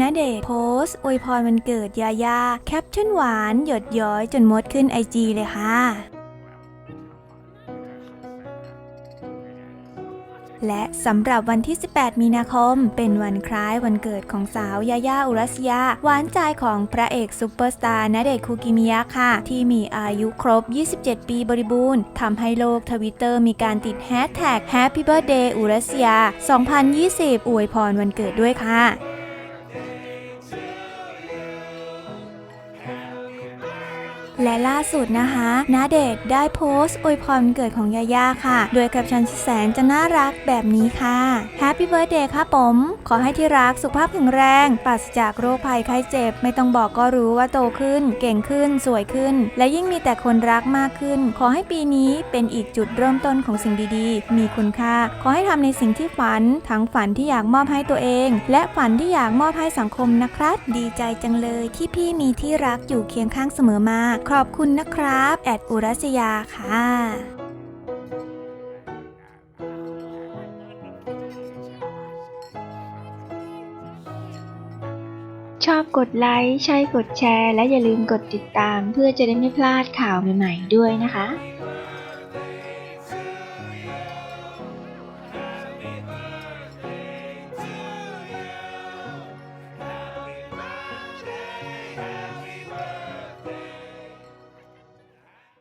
ณเดชโพสต์อวยพรวันเกิดยายา แคปชั่นหวานหยดย้อยจนมดขึ้นไอจีเลยค่ะและสำหรับวันที่ 18 มีนาคม เป็นวันคล้ายวันเกิดของสาวยาย่าอุรัสยา หวานใจของพระเอกซุปเปอร์สตาร์ณเดชคูกิมิยะค่ะ ที่มีอายุครบ 27 ปีบริบูรณ์ทำให้โลกทวิตเตอร์มีการติดแฮชแท็ก Happy Birthday อุรัสยา 2020 อวยพรวันเกิดด้วยค่ะ และล่าสุดนะคะนาเดชได้โพสต์อวยพรเกิดของยาย่าค่ะ โดยแคปชั่นแสนจะน่ารักแบบนี้ค่ะ Happy Birthday ค่ะผม ขอให้ที่รักสุขภาพแข็งแรง ปราศจากโรคภัยไข้เจ็บ ไม่ต้องบอกก็รู้ว่าโตขึ้น เก่งขึ้น สวยขึ้น และยิ่งมีแต่คนรักมากขึ้น ขอให้ปีนี้เป็นอีกจุดเริ่มต้นของสิ่งดีๆ มีคุณค่า ขอให้ทำในสิ่งที่ฝัน ทั้งฝันที่อยากมอบให้ตัวเอง และฝันที่อยากมอบให้สังคมนะครับ ดีใจจังเลยที่พี่มีที่รักอยู่เคียงข้างเสมอมาขอบคุณนะครับ แอดอุรัสยาค่ะชอบกดไลค์ใช่กดแชร์ และอย่าลืมกดติดตาม เพื่อจะได้ไม่พลาดข่าวใหม่ ๆ ด้วยนะคะ